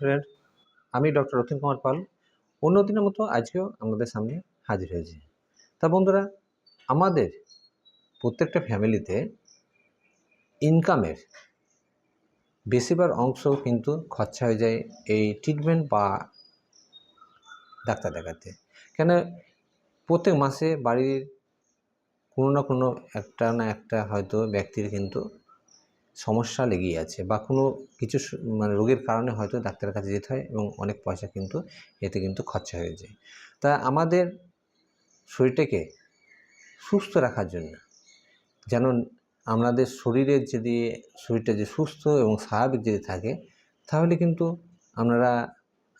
Friend আমি doctor Ratin Kumar Pal. অন্য দিনের মতো আজকেও আমাদের সামনে হাজির হয়েছি। তা বন্ধুরা, আমাদের প্রত্যেকটা ফ্যামিলিতে ইনকামের বেশিরভাগ অংশ কিন্তু খরচা হয়ে যায় এই ট্রিটমেন্ট বা ডাক্তার দেখাতে। কেন প্রত্যেক মাসে বাড়ির কোনো না কোনো একটা না একটা হয়তো ব্যক্তির কিন্তু সমস্যা লেগেই আছে বা কোনো কিছু মানে রোগের কারণে হয়তো ডাক্তারের কাছে যেতে হয় এবং অনেক পয়সা কিন্তু এতে কিন্তু খরচা হয়ে যায়। তা আমাদের শরীরটাকে সুস্থ রাখার জন্য, যেন আমাদের শরীরের যদি শরীরটা যে সুস্থ এবং স্বাভাবিক যদি থাকে, তাহলে কিন্তু আপনারা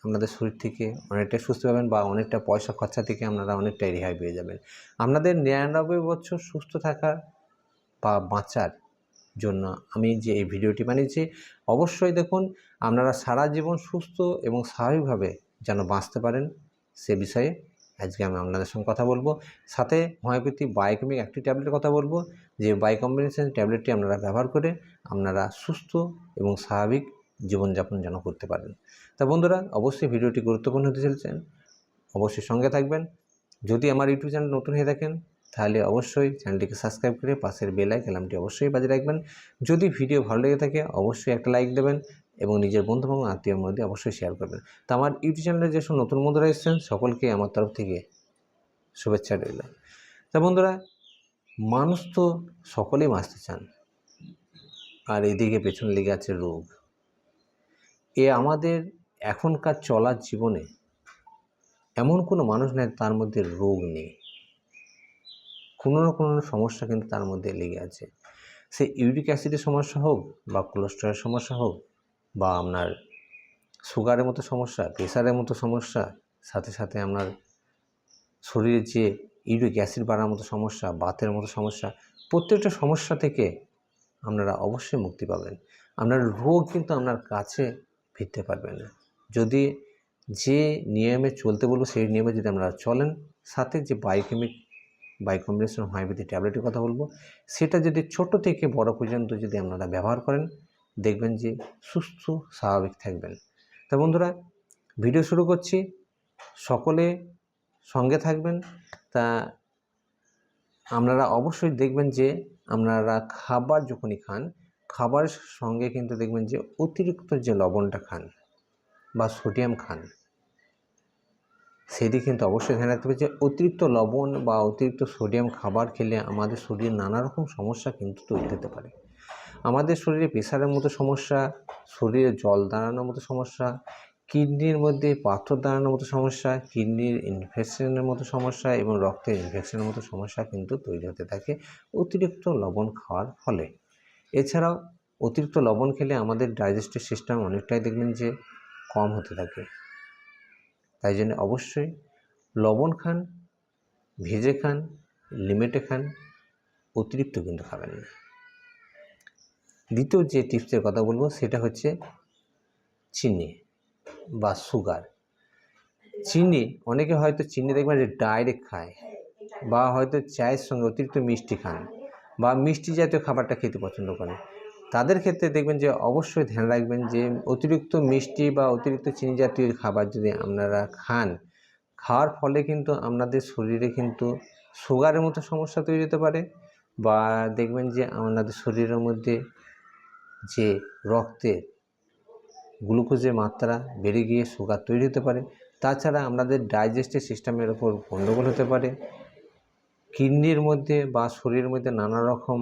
আপনাদের শরীর থেকে অনেকটাই সুস্থ পাবেন বা অনেকটা পয়সা খরচা থেকে আপনারা অনেকটাই রেহাই পেয়ে যাবেন। আপনাদের নিরানব্বই বছর সুস্থ থাকার বা বাঁচার জন্য আমি যে এই ভিডিওটি বানিয়েছি, অবশ্যই দেখুন আপনারা সারা জীবন সুস্থ এবং স্বাভাবিকভাবে যেন বাঁচতে পারেন সে বিষয়ে আজকে আমি আপনাদের সঙ্গে কথা বলব। সাথে হোমিওপ্যাথি বায়োকেমিক একটি ট্যাবলেটের কথা বলব, যে বাই কম্বিনেশন ট্যাবলেটটি আপনারা ব্যবহার করে আপনারা সুস্থ এবং স্বাভাবিক জীবনযাপন যেন করতে পারেন। তা বন্ধুরা, অবশ্যই ভিডিওটি গুরুত্বপূর্ণ হতে চলছেন অবশ্যই সঙ্গে থাকবেন। যদি আমার ইউটিউব চ্যানেল নতুন হয়ে থাকেন তাহলে অবশ্যই চ্যানেলটিকে সাবস্ক্রাইব করে পাশের বেল আইকনটি অবশ্যই বাজে রাখবেন। যদি ভিডিও ভালো লেগে থাকে, অবশ্যই একটা লাইক দেবেন এবং নিজের বন্ধু এবং আত্মীয়ের মধ্যে অবশ্যই শেয়ার করবেন। তো আমার ইউটিউব চ্যানেলে যেসব নতুন বন্ধুরা এসেছেন, সকলকে আমার তরফ থেকে শুভেচ্ছা রইল। তা বন্ধুরা, মানুষ তো সকলেই বাঁচতে চান, আর এদিকে পেছনে লেগে আছে রোগ। এ আমাদের এখনকার চলার জীবনে এমন কোনো মানুষ নেই, তার মধ্যে রোগ নেই। কোনো না কোনো সমস্যা কিন্তু তার মধ্যে লেগে আছে। সে ইউরিক অ্যাসিডের সমস্যা হোক বা কোলেস্ট্রলের সমস্যা হোক বা আপনার সুগারের মতো সমস্যা প্রেশারের মতো সমস্যা, সাথে সাথে আপনার শরীরে যে ইউরিক অ্যাসিড বাড়ার মতো সমস্যা, বাতের মতো সমস্যা, প্রত্যেকটা সমস্যা থেকে আপনারা অবশ্যই মুক্তি পাবেন। আপনার রোগ কিন্তু আপনার কাছে ফিরতে পারবে না। যদি যে নিয়মে চলতে বলব সেই নিয়মে যদি আপনারা চলেন, সাথে যে বায়োকেমিক বাই কম্বিনেশন হোমিওপ্যাথি ট্যাবলেটের কথা বলব। সেটা যদি ছোট থেকে বড় পর্যন্ত যদি আপনারা ব্যবহার করেন, দেখবেন যে সুস্থ, স্বাভাবিক থাকবেন। তা বন্ধুরা ভিডিও শুরু করছি। সকলে সঙ্গে থাকবেন। তা আপনারা অবশ্যই দেখবেন যে আপনারা খাবার যখনই খান, খাবারের সঙ্গে কিন্তু দেখবেন যে অতিরিক্ত যে লবণটা খান বা সোডিয়াম খান সেদিকে কিন্তু অবশ্যই ধ্যান রাখতে হবে যে অতিরিক্ত লবণ বা অতিরিক্ত সোডিয়াম খাবার খেলে আমাদের শরীরে নানা রকম সমস্যা কিন্তু তৈরি হতে পারে। আমাদের শরীরে প্রেশারের মতো সমস্যা, শরীরে জল দাঁড়ানোর মতো সমস্যা, কিডনির মধ্যে পাথর দাঁড়ানোর মতো সমস্যা, কিডনির ইনফেকশনের মতো সমস্যা এবং রক্তের ইনফেকশনের মতো সমস্যা কিন্তু তৈরি হতে থাকে অতিরিক্ত লবণ খাওয়ার ফলে। এছাড়াও অতিরিক্ত লবণ খেলে আমাদের ডাইজেস্টিভ সিস্টেম অনেকটাই দেখবেন যে কম হতে থাকে। তাই জন্য অবশ্যই লবণ খান, ভেজে খান, লিমিটে খান, অতিরিক্ত কিন্তু খাবেন না। দ্বিতীয় যে টিপসের কথা বলব সেটা হচ্ছে চিনি বা সুগার চিনি, অনেকে হয়তো চিনি দেখবেন যে ডাইরেক্ট খায় বা হয়তো চায়ের সঙ্গে অতিরিক্ত মিষ্টি খান বা মিষ্টি জাতীয় খাবারটা খেতে পছন্দ করে তাদের ক্ষেত্রে দেখবেন যে অবশ্যই ধ্যান রাখবেন যে অতিরিক্ত মিষ্টি বা অতিরিক্ত চিনি জাতীয় খাবার যদি আপনারা খান, খাওয়ার ফলে কিন্তু আপনাদের শরীরে কিন্তু সুগারের মতো সমস্যা তৈরি হতে পারে বা দেখবেন যে আপনাদের শরীরের মধ্যে যে রক্তে গ্লুকোজের মাত্রা বেড়ে গিয়ে সুগার তৈরি হতে পারে। তাছাড়া আমাদের ডাইজেস্টিভ সিস্টেমের ওপর গণ্ডগোল হতে পারে। কিডনির মধ্যে বা শরীরের মধ্যে নানা রকম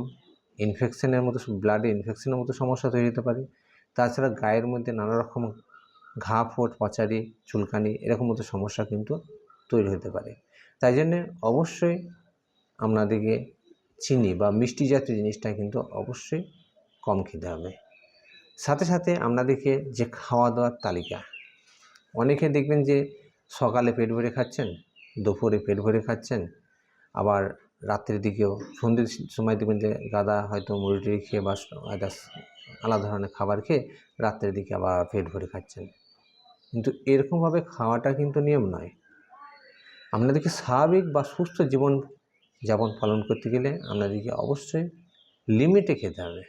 ইনফেকশনের মতো ব্লাডে ইনফেকশনের মতো সমস্যা তৈরি হতে পারে। তাছাড়া গায়ের মধ্যে নানা রকম ঘা, ফোট, পচারি, চুলকানি এরকম মতো সমস্যা কিন্তু তৈরি হতে পারে। তাই জন্যে অবশ্যই আপনাদেরকে চিনি বা মিষ্টি জাতীয় জিনিসটা কিন্তু অবশ্যই কম খেতে হবে। সাথে সাথে আপনাদেরকে যে খাওয়া দাওয়ার তালিকা, অনেকে দেখবেন যে সকালে পেট ভরে খাচ্ছেন, দুপুরে পেট ভরে খাচ্ছেন, আবার রাত্রের দিকেও সন্ধ্যের সময় দেখবেন যে গাদা হয়তো মুড়ি টুড়ি খেয়ে বা আদার্স আলাদা ধরনের খাবার খেয়ে রাত্রের দিকে আবার পেট ভরে খাচ্ছেন। কিন্তু এরকমভাবে খাওয়াটা কিন্তু নিয়ম নয়। আপনাদেরকে স্বাভাবিক বা সুস্থ জীবন যাপন পালন করতে গেলে আপনাদেরকে অবশ্যই লিমিটে খেতে হবে।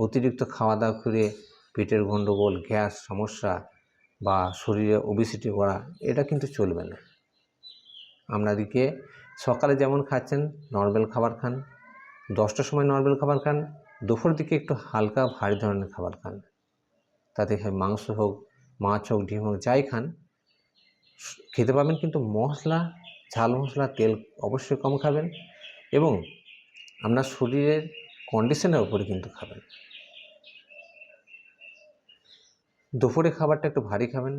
অতিরিক্ত খাওয়া দাওয়া করে পেটের গণ্ডগোল গ্যাস সমস্যা বা শরীরে ওবিসিটি করা এটা কিন্তু চলবে না। আপনাদেরকে সকালে যেমন খাচ্ছেন নর্মাল খাবার খান। দশটার সময় নর্মাল খাবার খান। দুপুর দিকে একটু হালকা ভারী ধরনের খাবার খান। তাতে মাংস হোক, মাছ হোক, ডিম হোক, যাই খান। খেতে পাবেন কিন্তু মশলা, ঝাল মশলা, তেল অবশ্যই কম খাবেন এবং আপনার শরীরের কন্ডিশনের উপরে কিন্তু খাবেন। দুপুরে খাবারটা একটু ভারী খাবেন,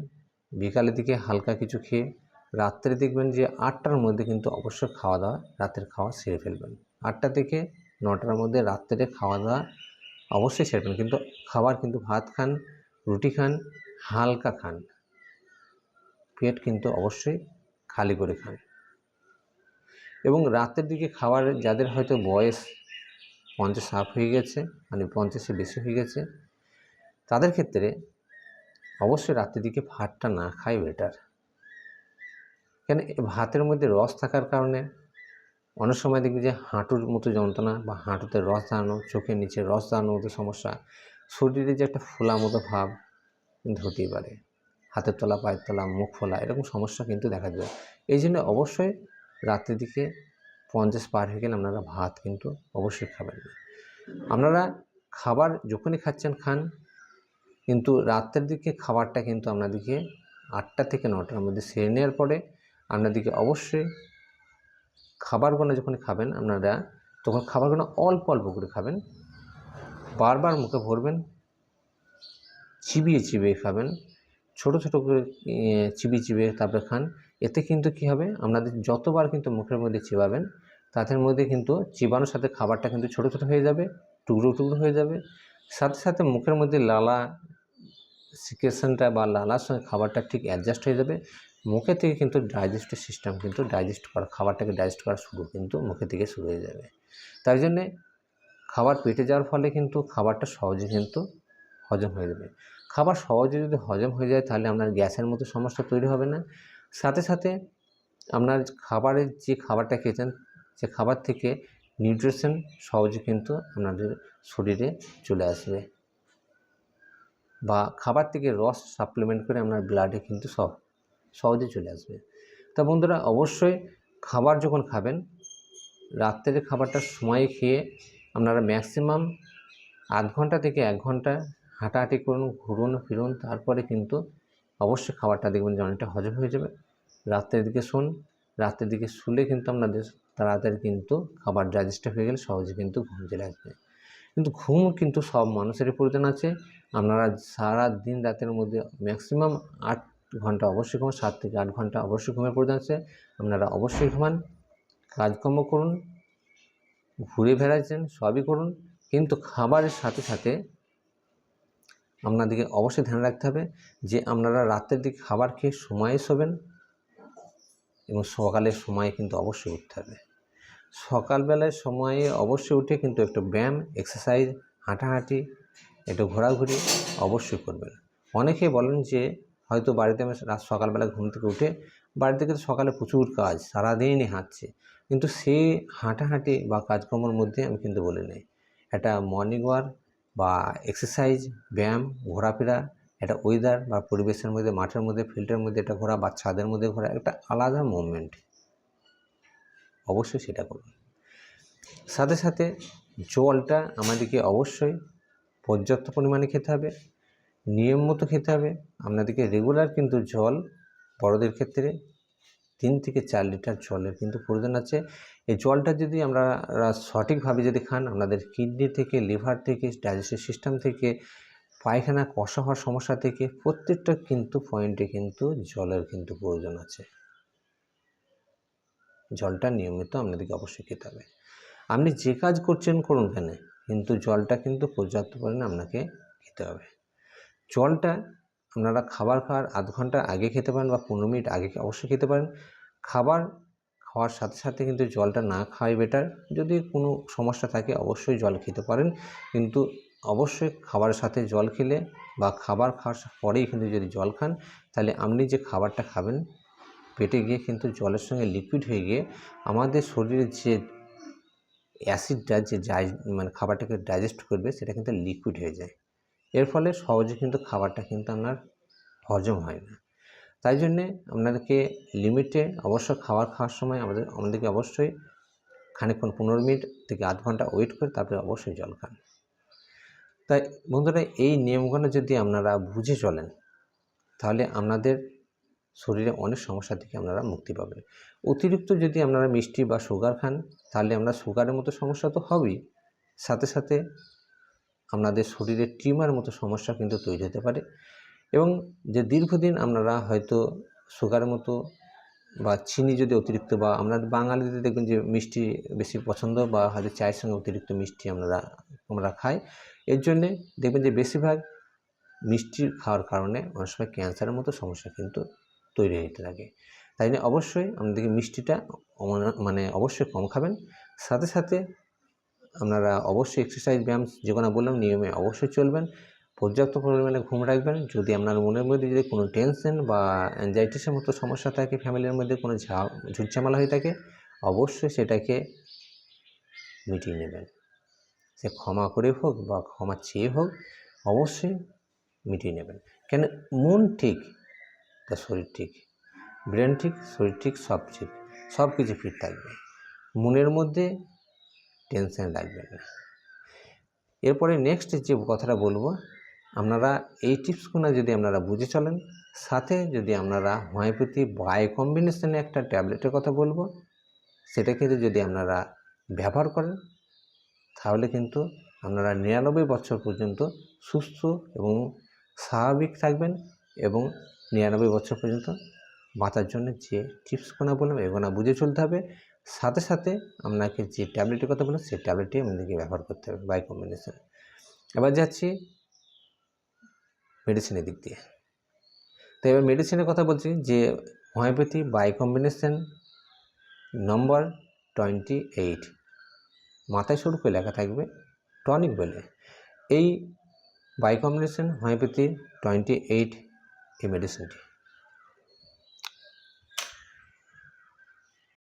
বিকালের দিকে হালকা কিছু খেয়ে রাত্রে দেখবেন যে আটটার মধ্যে কিন্তু অবশ্যই খাওয়া দাওয়া রাতের খাওয়া সেরে ফেলবেন। আটটা থেকে নটার মধ্যে রাত্রে খাওয়া দাওয়া অবশ্যই সেরবেন কিন্তু খাবার কিন্তু ভাত খান, রুটি খান, হালকা খান। পেট কিন্তু অবশ্যই খালি করে খান। এবং রাতের দিকে খাবার যাদের হয়তো বয়স পঞ্চাশ আপ হয়ে গেছে মানে পঞ্চাশে বেশি হয়ে গেছে, তাদের ক্ষেত্রে অবশ্যই রাতের দিকে ভাতটা না খাই বেটার কেন ভাতের মধ্যে রস থাকার কারণে? অনেক সময় দেখবি যে হাঁটুর মতো যন্ত্রণা বা হাঁটুতে রস দাঁড়ানো, চোখের নিচে রস দাঁড়ানোর মতো সমস্যা, শরীরে যে একটা ফোলা মতো ভাব কিন্তু হতেই পারে। হাতের তলা, পায়ের তলা, মুখ ফোলা, এরকম সমস্যা কিন্তু দেখা যায় এই জন্য অবশ্যই রাত্রের দিকে পঞ্চাশ পার হয়ে গেলে আপনারা ভাত কিন্তু অবশ্যই খাবেন না। আপনারা খাবার যখনই খাচ্ছেন, খান, কিন্তু রাত্রের দিকে খাবারটা কিন্তু আপনাদেরকে আটটা থেকে নটার মধ্যে সেরে নেওয়ার পরে আপনাদেরকে অবশ্যই খাবারগুলো যখন খাবেন আপনারা, তখন খাবারগুলো অল্প অল্প করে খাবেন। বারবার মুখে ভরবেন, চিবিয়ে চিবিয়ে খাবেন। ছোট ছোট করে চিবিয়ে চিবিয়ে তারপরে খান। এতে কিন্তু কী হবে? আপনাদের যতবার কিন্তু মুখের মধ্যে চিবাবেন, তাদের মধ্যে কিন্তু চিবানোর সাথে খাবারটা কিন্তু ছোট ছোট হয়ে যাবে, টুকরো টুকরো হয়ে যাবে। সাথে সাথে মুখের মধ্যে লালা সিকেশনটা বা লালার সঙ্গে খাবারটা ঠিক অ্যাডজাস্ট হয়ে যাবে। মুখে থেকে কিন্তু ডাইজেস্টিভ সিস্টেম কিন্তু ডাইজেস্ট করা, খাবারটাকে ডাইজেস্ট করা শুরু কিন্তু মুখে থেকে শুরু হয়ে যাবে। তাই জন্যে খাবার পেটে যাওয়ার ফলে কিন্তু খাবারটা সহজে কিন্তু হজম হয়ে যাবে। খাবার সহজে যদি হজম হয়ে যায় তাহলে আপনার গ্যাসের মতো সমস্যা তৈরি হবে না। সাথে সাথে আপনার খাবারের যে খাবারটা খেয়েছেন, সে খাবার থেকে নিউট্রিশন সহজে কিন্তু আপনাদের শরীরে চলে আসবে। বা খাবার থেকে রস সাপ্লিমেন্ট করে আপনার ব্লাডে কিন্তু সব সহজে চলে আসবে। তা বন্ধুরা, অবশ্যই খাবার যখন খাবেন, রাত্রের খাবারটা সময়ে খেয়ে আপনারা ম্যাক্সিমাম আধ ঘণ্টা থেকে এক ঘণ্টা হাঁটাহাঁটি করুন, ঘুরুন, ফিরুন, তারপরে কিন্তু অবশ্যই খাবারটা দেখবেন যে অনেকটা হজম হয়ে যাবে। রাত্রের দিকে শুন, রাত্রের দিকে শুলে কিন্তু আপনাদের তাড়াতাড়ি কিন্তু খাবার ডাইজেস্ট হয়ে গেলে সহজে কিন্তু ঘুম চলে আসবে। কিন্তু ঘুম কিন্তু সব মানুষেরই প্রয়োজন আছে। আপনারা সারা দিন রাতের মধ্যে ম্যাক্সিমাম আট ঘণ্টা অবশ্যই ঘুমান, সাত থেকে আট ঘণ্টা অবশ্যই ঘুমের প্রয়োজন আছে। আপনারা অবশ্যই ঘুমান, কাজকর্ম করুন, ঘুরে বেড়াচ্ছেন সবই করুন। কিন্তু খাবারের সাথে সাথে আপনাদেরকে অবশ্যই ধ্যান রাখতে হবে যে আপনারা রাতের দিকে খাবার খেয়ে সময়ে শোবেন এবং সকালের সময়ে কিন্তু অবশ্যই উঠতে হবে। সকালবেলায় সময়ে অবশ্যই উঠে কিন্তু একটু ব্যায়াম এক্সারসাইজ হাঁটাহাঁটি, একটু ঘোরাঘুরি অবশ্যই করবেন। অনেকে বলেন যে হয়তো বাড়িতে আমি রাত সকালবেলা ঘুম থেকে উঠে বাড়ি থেকে তো সকালে প্রচুর কাজ, সারাদিনই হাঁটছে। কিন্তু সে হাঁটাহাঁটি বা কাজকর্মের মধ্যে আমি কিন্তু বলে নাই। একটা মর্নিং ওয়াক বা এক্সারসাইজ ব্যায়াম, ঘোরাফেরা, একটা ওয়েদার বা পরিবেশের মধ্যে, মাঠের মধ্যে, ফিল্ডের মধ্যে এটা ঘোরা বা ছাদের মধ্যে ঘোরা, একটা আলাদা মুভমেন্ট অবশ্যই সেটা করুন। সাথে সাথে জলটা আমাদেরকে অবশ্যই পর্যাপ্ত পরিমাণে খেতে হবে। নিয়ম মতো খেতে হবে। আপনাদেরকে রেগুলার কিন্তু জল, বড়দের ক্ষেত্রে তিন থেকে চার লিটার জলের কিন্তু প্রয়োজন আছে। এই জলটা যদি আমরা সঠিকভাবে যদি খান, আপনাদের কিডনি থেকে লিভার থেকে ডাইজেস্টিভ সিস্টেম থেকে, পায়খানা, কষা হওয়ার সমস্যা থেকে, প্রত্যেকটা কিন্তু পয়েন্টে কিন্তু জলের কিন্তু প্রয়োজন আছে। জলটা নিয়মিত আপনাদেরকে অবশ্যই খেতে হবে। আপনি যে কাজ করছেন করুন কেন কিন্তু জলটা কিন্তু পর্যাপ্ত পরিমাণে আপনাকে খেতে হবে। জলটা আপনারা খাবার খাওয়ার আধ ঘণ্টা আগে খেতে পারেন বা পনেরো মিনিট আগে অবশ্যই খেতে পারেন। খাবার খাওয়ার সাথে সাথে কিন্তু জলটা না খাওয়াই বেটার যদি কোনো সমস্যা থাকে অবশ্যই জল খেতে পারেন। কিন্তু অবশ্যই খাবারের সাথে জল খেলে বা খাবার খাওয়ার পরেই কিন্তু যদি জল খান, তাহলে আপনি যে খাবারটা খাবেন, পেটে গিয়ে কিন্তু জলের সঙ্গে লিকুইড হয়ে গিয়ে আমাদের শরীরের যে অ্যাসিডটা যে মানে খাবারটাকে ডাইজেস্ট করবে, সেটা কিন্তু লিকুইড হয়ে যায়। এর ফলে সহজে কিন্তু খাবারটা কিন্তু আপনার হজম হয় না। তাই জন্যে আপনাদেরকে লিমিটে অবশ্য খাবার খাওয়ার সময় আমাদের, আমাদেরকে অবশ্যই খানিকক্ষণ, পনেরো মিনিট থেকে আধ ঘণ্টা ওয়েট করে তারপরে অবশ্যই জল খান। তাই বন্ধুরা, এই নিয়মগুলো যদি আপনারা বুঝে চলেন, তাহলে আপনাদের শরীরে অনেক সমস্যা থেকে আপনারা মুক্তি পাবেন। অতিরিক্ত যদি আপনারা মিষ্টি বা সুগার খান, তাহলে আমরা সুগারের মতো সমস্যা তো হবেই। সাথে সাথে আপনাদের শরীরে টিউমার মতো সমস্যা কিন্তু তৈরি হতে পারে এবং যে দীর্ঘদিন আপনারা হয়তো সুগার মতো বা চিনি যদি অতিরিক্ত বা আমরা বাঙালিদের দেখবেন যে মিষ্টি বেশি পছন্দ বা হয়তো চায়ের সঙ্গে অতিরিক্ত মিষ্টি আমরা আমরা খাই। এর জন্যে দেখবেন যে বেশিরভাগ মিষ্টি খাওয়ার কারণে অনেক সময় ক্যান্সারের মতো সমস্যা কিন্তু তৈরি হতে থাকে। তাই অবশ্যই আপনাদেরকে মিষ্টিটা মানে অবশ্যই কম খাবেন। সাথে সাথে আপনারা অবশ্যই এক্সারসাইজ ব্যায়াম যেগুলো বললাম, নিয়মে অবশ্যই চলবেন। পর্যাপ্ত পরিমাণে ঘুম রাখবেন। যদি আপনার মনের মধ্যে যদি কোনো টেনশন বা অ্যাংজাইটিসের মতো সমস্যা থাকে ফ্যামিলির মধ্যে কোনো ঝা ঝুটঝামেলা হয়ে থাকে, অবশ্যই সেটাকে মিটিয়ে নেবেন। সে ক্ষমা করে হোক বা ক্ষমা চেয়ে হোক, অবশ্যই মিটিয়ে নেবেন। কেন? মন ঠিক, তা শরীর ঠিক। ব্রেন ঠিক, শরীর ঠিক, সব ঠিক। সব কিছু ফিট থাকবে। মনের মধ্যে টেনশন রাখবেন না। এরপরে নেক্সট যে কথাটা বলব, আপনারা এই টিপসগুলো যদি আপনারা বুঝে চলেন, সাথে যদি আপনারা হোমিওপ্যাথি বাই কম্বিনেশনে একটা ট্যাবলেটের কথা বলব, সেটা কিন্তু যদি আপনারা ব্যবহার করেন, তাহলে কিন্তু আপনারা নিরানব্বই বছর পর্যন্ত সুস্থ এবং স্বাভাবিক থাকবেন এবং নিরানব্বই বছর পর্যন্ত বাঁচার জন্য যে টিপসগুলো বললাম, এগুলো বুঝে চলতে হবে। সাথে সাথে আপনাকে যে ট্যাবলেটের কথা বললাম, সেই ট্যাবলেটটি আপনাদেরকে ব্যবহার করতে হবে বাই কম্বিনেশন এবার যাচ্ছি মেডিসিনের দিক দিয়ে। তো এবার মেডিসিনের কথা বলছি যে homeopathy by combination number twenty eight মাথায় শুরু করে লেখা থাকবে টনিক বলে। এই by combination homeopathy twenty eight এই মেডিসিনটি